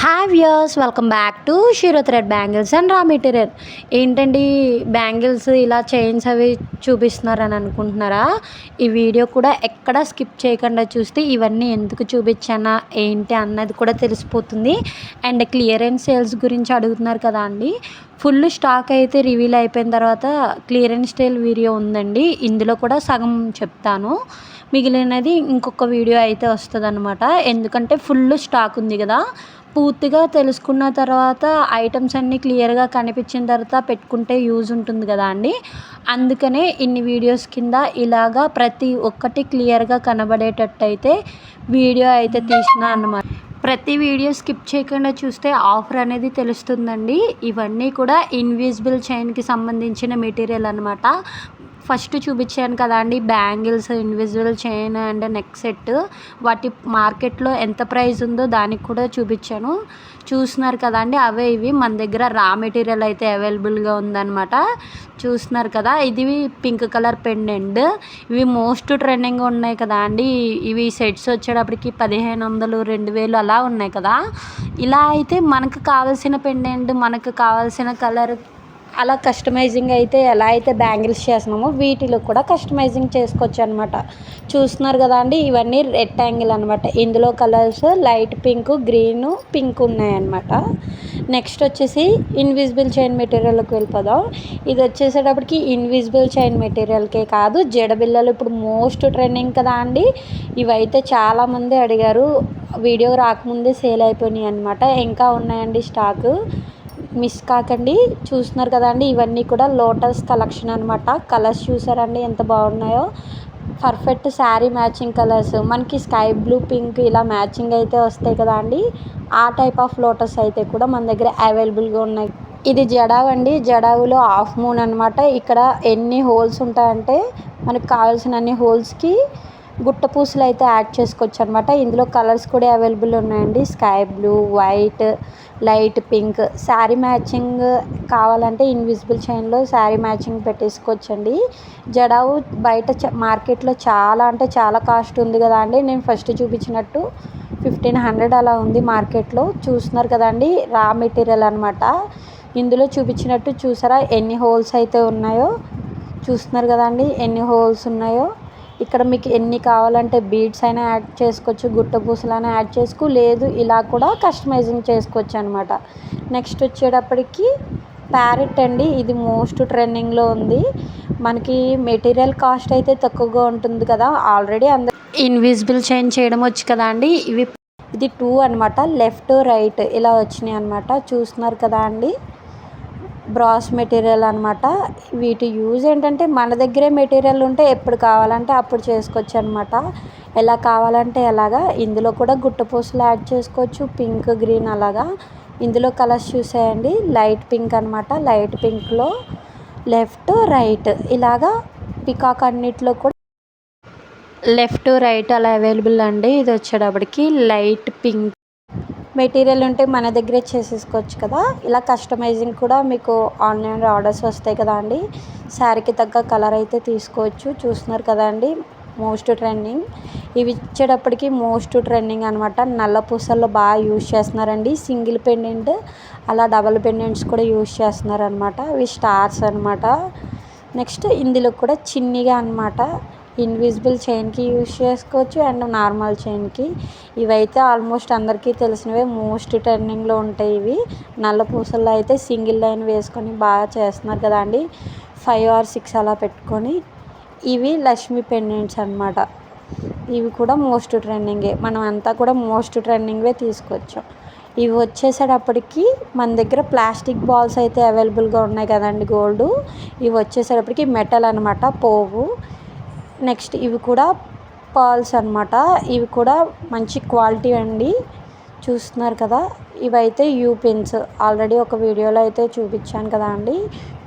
Hi viewers welcome back to shero thread bangles and raw material ఏంటండి bangles ఇలా chains అవి చూపిస్తున్నారని అనుకుంటున్నారా? ఈ వీడియో కూడా ఎక్కడ స్కిప్ చేయకుండా చూస్తే ఇవన్నీ ఎందుకు చూపించానా ఏంటి అన్నది కూడా తెలిసిపోతుంది. అండ్ క్లియరెన్స్ సేల్స్ గురించి అడుగుతున్నారు కదా అండి. ఫుల్ స్టాక్ అయితే రివీల్ అయిపోయిన తర్వాత క్లియరెన్స్ సేల్ వీడియో ఉందండి. ఇందులో కూడా సగం చెప్తాను. మిగిలినది ఇంకొక వీడియో అయితే వస్తుంది అనమాట ఎందుకంటే ఫుల్ స్టాక్ ఉంది కదా. పూర్తిగా తెలుసుకున్న తర్వాత ఐటమ్స్ అన్నీ క్లియర్గా కనిపించిన తర్వాత పెట్టుకుంటే యూజ్ ఉంటుంది కదా అండి. అందుకనే ఇన్ని వీడియోస్ కింద ఇలాగా ప్రతి ఒక్కటి క్లియర్గా కనబడేటట్టు అయితే వీడియో అయితే తీసిన అన్నమాట. ప్రతి వీడియో స్కిప్ చేయకుండా చూస్తే ఆఫర్ అనేది తెలుస్తుందండి. ఇవన్నీ కూడా ఇన్విజిబుల్ చైన్కి సంబంధించిన మెటీరియల్ అనమాట ఫస్ట్ చూపించాను కదా అండి bangles invisible chain and neck set వాటి మార్కెట్లో ఎంత ప్రైస్ ఉందో దానికి కూడా చూపించాను. చూస్తున్నారు కదా అండి అవే ఇవి. మన దగ్గర రా మెటీరియల్ అయితే అవైలబుల్గా ఉందన్నమాట. చూస్తున్నారు కదా ఇది పింక్ కలర్ పెండెంట్ ఇవి మోస్ట్ ట్రెండింగ్ ఉన్నాయి కదా అండి. ఇవి సెట్స్ వచ్చేటప్పటికి పదిహేను వందలు రెండు వేలు అలా ఉన్నాయి కదా. ఇలా అయితే మనకు కావాల్సిన పెండెంట్ మనకు కావాల్సిన కలర్ అలా కస్టమైజింగ్ అయితే ఎలా అయితే బ్యాంగిల్స్ చేసినామో వీటిలో కూడా కస్టమైజింగ్ చేసుకోవచ్చు అనమాట చూస్తున్నారు కదా అండి ఇవన్నీ రెక్టాంగిల్ అనమాట ఇందులో colours light pink green pink ఉన్నాయన్నమాట. నెక్స్ట్ వచ్చేసి ఇన్విజిబుల్ చైన్ మెటీరియల్కి వెళ్ళిపోదాం. ఇది వచ్చేసేటప్పటికి ఇన్విజిబుల్ చైన్ మెటీరియల్కే కాదు జడబిల్లలు ఇప్పుడు మోస్ట్ ట్రెండింగ్ కదా అండి. ఇవైతే చాలామంది అడిగారు వీడియో రాకముందే సేల్ అయిపోయినాయి అనమాట ఇంకా ఉన్నాయండి స్టాకు మిస్ కాకండి. చూస్తున్నారు కదండి ఇవన్నీ కూడా లోటస్ కలెక్షన్ అనమాట కలర్స్ చూసారండి ఎంత బాగున్నాయో. Perfect sari matching colours. మనకి స్కై బ్లూ పింక్ ఇలా మ్యాచింగ్ అయితే వస్తాయి కదా అండి. ఆ టైప్ ఆఫ్ లోటస్ అయితే కూడా మన దగ్గర అవైలబుల్గా ఉన్నాయి. ఇది జడావ్ అండి. జడావులో హాఫ్ మూన్ అనమాట ఇక్కడ ఎన్ని హోల్స్ ఉంటాయంటే మనకు కావాల్సిన అన్ని హోల్స్కి గుట్ట పూసలు అయితే యాడ్ చేసుకోవచ్చు అనమాట ఇందులో కలర్స్ కూడా అవైలబుల్ ఉన్నాయండి. Sky blue white light pink. Sari matching కావాలంటే ఇన్విజిబుల్ చైన్లో శారీ మ్యాచింగ్ పెట్టేసుకోవచ్చండి. జడావు బయట మార్కెట్లో చాలా అంటే చాలా కాస్ట్ ఉంది కదా అండి. నేను ఫస్ట్ చూపించినట్టు ఫిఫ్టీన్ హండ్రెడ్ అలా ఉంది మార్కెట్లో. చూస్తున్నారు కదండి రా మెటీరియల్ అనమాట ఇందులో చూపించినట్టు చూసారా ఎన్ని హోల్స్ అయితే ఉన్నాయో? చూస్తున్నారు కదండి ఎన్ని హోల్స్ ఉన్నాయో? ఇక్కడ మీకు ఎన్ని కావాలంటే బీడ్స్ అయినా యాడ్ చేసుకోవచ్చు గుట్ట పూసలైనా యాడ్ చేసుకో లేదు ఇలా కూడా కస్టమైజింగ్ చేసుకోవచ్చు అనమాట నెక్స్ట్ వచ్చేటప్పటికి ప్యారెట్ అండి ఇది మోస్ట్ ట్రెండింగ్లో ఉంది. మనకి మెటీరియల్ కాస్ట్ అయితే తక్కువగా ఉంటుంది కదా ఆల్రెడీ అందరు ఇన్విజిబుల్ చైన్ చేయడం వచ్చు కదా అండి. ఇవి ఇది టూ అనమాట లెఫ్ట్ రైట్ ఇలా వచ్చినాయి అనమాట చూస్తున్నారు కదా అండి? బ్రాస్ మెటీరియల్ అనమాట వీటి యూజ్ ఏంటంటే మన దగ్గరే మెటీరియల్ ఉంటే ఎప్పుడు కావాలంటే అప్పుడు చేసుకోవచ్చు అనమాట ఎలా కావాలంటే ఎలాగా ఇందులో కూడా గుట్టపూసలు యాడ్ చేసుకోవచ్చు పింక్ గ్రీన్ అలాగా. ఇందులో కలర్స్ చూసేయండి. లైట్ పింక్ అనమాట లైట్ పింక్లో లెఫ్ట్ రైట్ ఇలాగా పికాక్ అన్నిట్లో కూడా లెఫ్ట్ రైట్ అలా అవైలబుల్ అండి. ఇది వచ్చేటప్పటికి లైట్ పింక్ మెటీరియల్ ఉంటే మన దగ్గరే చేసేసుకోవచ్చు కదా. ఇలా కస్టమైజింగ్ కూడా మీకు ఆన్లైన్ ఆర్డర్స్ వస్తాయి కదా అండి. శారీకి తగ్గ కలర్ అయితే తీసుకోవచ్చు. చూస్తున్నారు కదా అండి మోస్ట్ ట్రెండింగ్ ఇవి ఇచ్చేటప్పటికి మోస్ట్ ట్రెండింగ్ అనమాట నల్ల పూసల్లో బాగా యూజ్ చేస్తున్నారండి. సింగిల్ పెండెంట్ అలా డబల్ పెండెంట్స్ కూడా యూజ్ చేస్తున్నారు అనమాట ఇవి స్టార్స్ అనమాట నెక్స్ట్ ఇందులో కూడా చిన్నిగా అనమాట ఇన్విజిబుల్ చైన్కి యూజ్ చేసుకోవచ్చు అండ్ నార్మల్ చైన్కి ఇవైతే ఆల్మోస్ట్ అందరికీ తెలిసినవే. మోస్ట్ ట్రెండింగ్లో ఉంటాయి ఇవి. నల్ల పూసల్లో అయితే సింగిల్ లైన్ వేసుకొని బాగా చేస్తున్నారు కదా అండి. ఫైవ్ ఆర్ సిక్స్ అలా పెట్టుకొని. ఇవి లక్ష్మీ పెండెంట్స్ అనమాట ఇవి కూడా మోస్ట్ ట్రెండింగే మనం అంతా కూడా మోస్ట్ ట్రెండింగ్వే తీసుకొచ్చాం ఇవి వచ్చేసేటప్పటికి మన దగ్గర ప్లాస్టిక్ బాల్స్ అయితే అవైలబుల్గా ఉన్నాయి కదండి గోల్డ్ ఇవి వచ్చేసేటప్పటికి మెటల్ అనమాట పోవు. నెక్స్ట్ ఇవి కూడా పర్ల్స్ అనమాట ఇవి కూడా మంచి క్వాలిటీ అండి. చూస్తున్నారు కదా ఇవైతే యూ పిన్స్. ఆల్రెడీ ఒక వీడియోలో అయితే చూపించాను కదా అండి.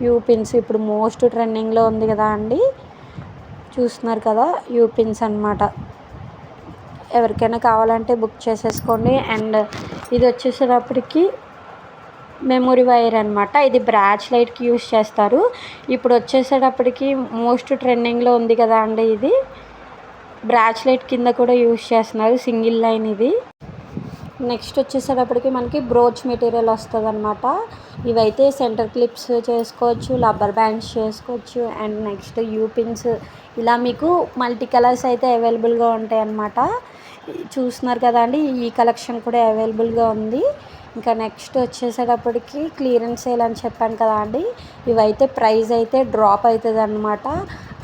యూ పిన్స్ ఇప్పుడు మోస్ట్ ట్రెండింగ్లో ఉంది కదా అండి. చూస్తున్నారు కదా యూ పిన్స్ అనమాట ఎవరికైనా కావాలంటే బుక్ చేసేసుకోండి. అండ్ ఇది వచ్చేసేటప్పటికి మెమొరీ వైర్ అనమాట ఇది బ్రాచ్ లైట్కి యూస్ చేస్తారు. ఇప్పుడు వచ్చేసేటప్పటికి మోస్ట్ ట్రెండింగ్లో ఉంది కదా అండి ఇది. బ్రాచ్ లైట్ కింద కూడా యూస్ చేస్తున్నారు. సింగిల్ లైన్ ఇది. నెక్స్ట్ వచ్చేసేటప్పటికి మనకి బ్రోచ్ మెటీరియల్ వస్తుంది అనమాట ఇవైతే సెంటర్ క్లిప్స్ చేసుకోవచ్చు రబ్బర్ బ్యాండ్స్ చేసుకోవచ్చు అండ్ నెక్స్ట్ యూపిన్స్ ఇలా మీకు మల్టీ కలర్స్ అయితే అవైలబుల్గా ఉంటాయి అన్నమాట చూస్తున్నారు కదా అండి ఈ కలెక్షన్ కూడా అవైలబుల్గా ఉంది. ఇంకా నెక్స్ట్ వచ్చేసేటప్పటికి క్లియరెన్స్ సేల్ అని చెప్పాను కదా అండి. ఇవైతే ప్రైస్ అయితే డ్రాప్ అవుతుంది అనమాట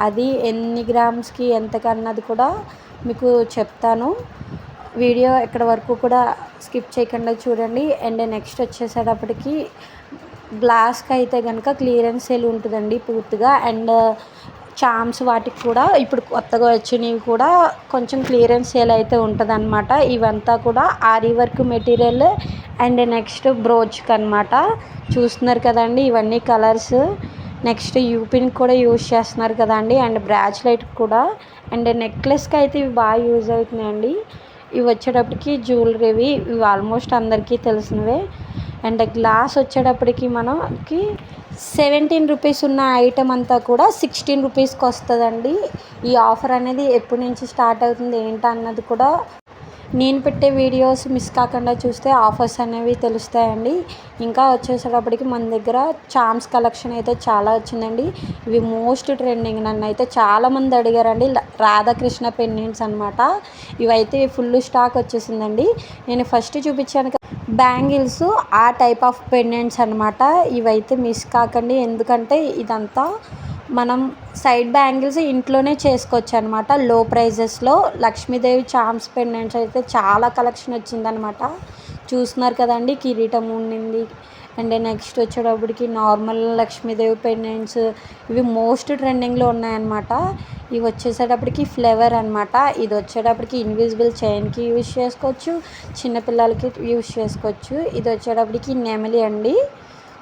అది ఎన్ని గ్రామ్స్కి ఎంతకన్నది కూడా మీకు చెప్తాను. వీడియో ఇక్కడ వరకు కూడా స్కిప్ చేయకుండా చూడండి. అండ్ నెక్స్ట్ వచ్చేసేటప్పటికి గ్లాస్కి అయితే కనుక క్లియరెన్స్ సేల్ ఉంటుందండి పూర్తిగా. అండ్ చామ్స్ వాటికి కూడా ఇప్పుడు కొత్తగా వచ్చినవి కూడా కొంచెం క్లియరెన్స్ సేల్ అయితే ఉంటుంది అనమాట ఇవంతా కూడా aari work material and next బ్రోచ్కి అనమాట చూస్తున్నారు కదండి ఇవన్నీ కలర్స్ నెక్స్ట్ యూపిన్ కూడా యూజ్ చేస్తున్నారు కదండి అండ్ బ్రాచ్లైట్ కూడా. అండ్ నెక్లెస్కి అయితే ఇవి బాగా యూజ్ అవుతున్నాయండి. ఇవి వచ్చేటప్పటికి జ్యువెలరీవి ఇవి ఆల్మోస్ట్ అందరికీ తెలిసినవే. అండ్ గ్లాస్ వచ్చేటప్పటికి మనకి సెవెంటీన్ రూపీస్ ఉన్న ఐటమ్ అంతా కూడా సిక్స్టీన్ రూపీస్కి వస్తుందండి. ఈ ఆఫర్ అనేది ఎప్పటి నుంచి స్టార్ట్ అవుతుంది ఏంటి అన్నది కూడా నేను పెట్టే వీడియోస్ మిస్ కాకుండా చూస్తే ఆఫర్స్ అనేవి తెలుస్తాయండి. ఇంకా వచ్చేసేటప్పటికి మన దగ్గర చామ్స్ కలెక్షన్ అయితే చాలా వచ్చిందండి. ఇవి మోస్ట్ ట్రెండింగ్. నన్ను అయితే చాలామంది అడిగారండి రాధాకృష్ణ పెండెంట్స్ అనమాట ఇవైతే ఫుల్ స్టాక్ వచ్చేసిందండి. నేను ఫస్ట్ చూపించాను బ్యాంగిల్స్ ఆ టైప్ ఆఫ్ పెండెంట్స్ అనమాట ఇవైతే మిస్ కాకండి. ఎందుకంటే ఇదంతా మనం సైడ్ బ్యాంగిల్స్ ఇంట్లోనే చేసుకోవచ్చు అనమాట లో ప్రైజెస్లో లక్ష్మీదేవి చామ్స్ పెండెంట్స్ అయితే చాలా కలెక్షన్ వచ్చిందనమాట చూస్తున్నారు కదండి కిరీటం ఉండింది అండ్ నెక్స్ట్ వచ్చేటప్పటికి నార్మల్ లక్ష్మీదేవి పెండెంట్స్ ఇవి మోస్ట్ ట్రెండింగ్లో ఉన్నాయన్నమాట. ఇవి వచ్చేసేటప్పటికి ఫ్లేవర్ అనమాట ఇది వచ్చేటప్పటికి ఇన్విజిబుల్ చైన్కి యూజ్ చేసుకోవచ్చు చిన్నపిల్లలకి యూజ్ చేసుకోవచ్చు. ఇది వచ్చేటప్పటికి నెమలి అండి.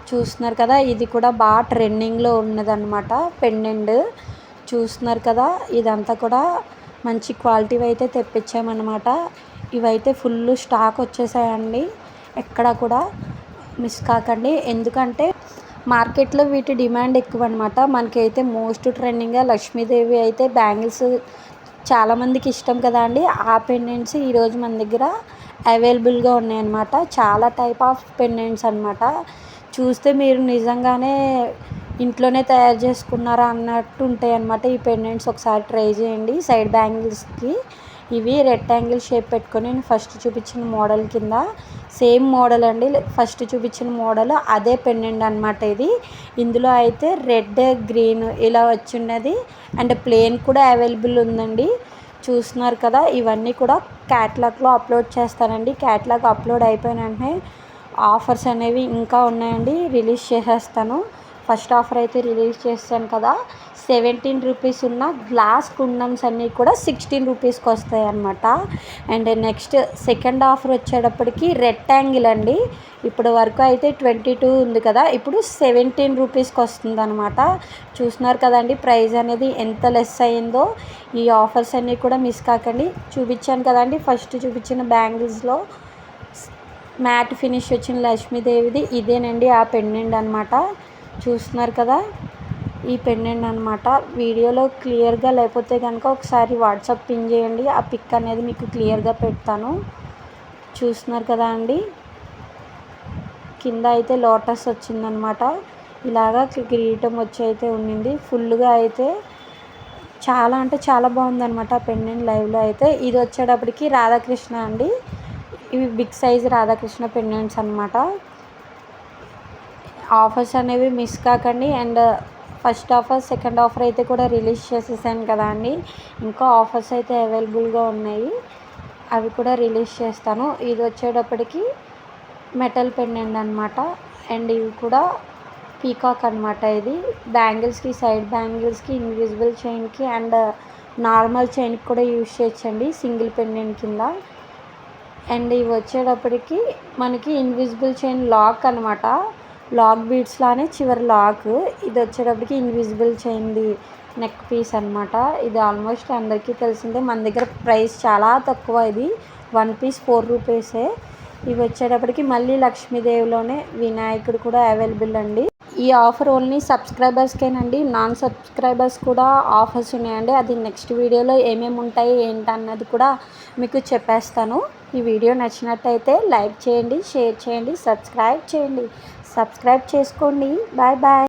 చూస్తున్నారు కదా ఇది కూడా బాగా ట్రెండింగ్లో ఉన్నదన్నమాట పెండెంట్. చూస్తున్నారు కదా ఇదంతా కూడా మంచి క్వాలిటీ అయితే తెప్పించామన్నమాట. ఇవైతే ఫుల్ స్టాక్ వచ్చేసాయండి. ఎక్కడ కూడా మిస్ కాకండి. ఎందుకంటే మార్కెట్లో వీటి డిమాండ్ ఎక్కువ అనమాట మనకైతే మోస్ట్ ట్రెండింగ్గా లక్ష్మీదేవి అయితే బ్యాంగిల్స్ చాలామందికి ఇష్టం కదా అండి. ఆ పెండెంట్స్ ఈరోజు మన దగ్గర అవైలబుల్గా ఉన్నాయన్నమాట. చాలా టైప్ ఆఫ్ పెండెంట్స్ అనమాట చూస్తే మీరు నిజంగానే ఇంట్లోనే తయారు చేసుకున్నారా అన్నట్టు ఉంటాయి అన్నమాట ఈ పెండెంట్స్. ఒకసారి ట్రై చేయండి. సైడ్ బ్యాంగిల్స్కి ఇవి రెక్టాంగిల్ షేప్ పెట్టుకొని నేను ఫస్ట్ చూపించిన మోడల్ కింద. సేమ్ మోడల్ అండి. ఫస్ట్ చూపించిన మోడల్ అదే పెండెంట్ అనమాట ఇది. ఇందులో అయితే రెడ్ గ్రీన్ ఇలా వచ్చిన్నది. అండ్ ప్లేన్ కూడా అవైలబుల్ ఉందండి. చూస్తున్నారు కదా ఇవన్నీ కూడా క్యాట్లాగ్లో అప్లోడ్ చేస్తానండి. క్యాట్లాగ్ అప్లోడ్ అయిపోయిన వెంటనే ఆఫర్స్ అనేవి ఇంకా ఉన్నాయండి. రిలీజ్ చేసేస్తాను. ఫస్ట్ ఆఫర్ అయితే రిలీజ్ చేస్తాను కదా. సెవెంటీన్ రూపీస్ ఉన్న గ్లాస్ కుండమ్స్ అన్నీ కూడా సిక్స్టీన్ రూపీస్కి వస్తాయి అన్నమాట. అండ్ నెక్స్ట్ సెకండ్ ఆఫర్ వచ్చేటప్పటికి రెక్టాంగిల్ అండి. ఇప్పుడు వరకు అయితే ట్వంటీ టూ ఉంది కదా. ఇప్పుడు సెవెంటీన్ రూపీస్కి వస్తుంది అనమాట చూస్తున్నారు కదండి ప్రైస్ అనేది ఎంత లెస్ అయిందో. ఈ ఆఫర్స్ అన్నీ కూడా మిస్ కాకండి. చూపించాను కదండి ఫస్ట్ చూపించిన బ్యాంగిల్స్లో మ్యాట్ ఫినిష్ వచ్చిన లక్ష్మీదేవిది. ఇదేనండి ఆ పెండెంట్ అనమాట చూస్తున్నారు కదా? ఈ పెండెంట్ అనమాట వీడియోలో క్లియర్గా లేకపోతే కనుక ఒకసారి వాట్సాప్ పిన్ చేయండి. ఆ పిక్ అనేది మీకు క్లియర్గా పెడతాను. చూస్తున్నారు కదా అండి? కింద అయితే లోటస్ వచ్చిందనమాట ఇలాగా కిరీటం వచ్చి అయితే ఉండింది. ఫుల్గా అయితే చాలా అంటే చాలా బాగుందనమాట పెండెంట్ లైవ్లో అయితే. ఇది వచ్చేటప్పటికి రాధాకృష్ణ అండి. ఇవి బిగ్ సైజ్ రాధాకృష్ణ పెండెంట్స్ అనమాట ఆఫర్స్ అనేవి మిస్ కాకండి. And first offer second offer అయితే కూడా రిలీజ్ చేసేసాను కదా అండి. ఇంకా ఆఫర్స్ అయితే అవైలబుల్గా ఉన్నాయి. అవి కూడా రిలీజ్ చేస్తాను. ఇది వచ్చేటప్పటికి మెటల్ పెండెంట్ అనమాట అండ్ ఇవి కూడా పీకాక్ అనమాట ఇది. బ్యాంగిల్స్కి సైడ్ బ్యాంగిల్స్కి ఇన్విజిబుల్ చైన్కి అండ్ uh, నార్మల్ చైన్కి కూడా యూజ్ చేయొచ్చండి సింగిల్ పెండెంట్ కింద. అండ్ ఇవి వచ్చేటప్పటికి మనకి ఇన్విజిబుల్ చైన్ లాక్ అనమాట లాక్ బీడ్స్ లానే చివరి లాక్. ఇది వచ్చేటప్పటికి ఇన్విజిబుల్ చైన్ది నెక్ పీస్ అనమాట ఇది ఆల్మోస్ట్ అందరికీ తెలిసిందే. మన దగ్గర ప్రైస్ చాలా తక్కువ ఇది. వన్ పీస్ ఫోర్ రూపీసే ఇవి వచ్చేటప్పటికి మళ్ళీ లక్ష్మీదేవిలోనే వినాయకుడు కూడా అవైలబుల్ అండి. ఈ ఆఫర్ ఓన్లీ సబ్స్క్రైబర్స్కేనండి నాన్ సబ్స్క్రైబర్స్ కూడా ఆఫర్స్ ఉన్నాయండి. అది నెక్స్ట్ వీడియోలో ఏమేమి ఉంటాయి ఏంటన్నది కూడా మీకు చెప్పేస్తాను. ఈ వీడియో నచ్చినట్టయితే లైక్ చేయండి షేర్ చేయండి సబ్స్క్రైబ్ చేయండి. సబ్స్క్రైబ్ చేసుకోండి బాయ్ బాయ్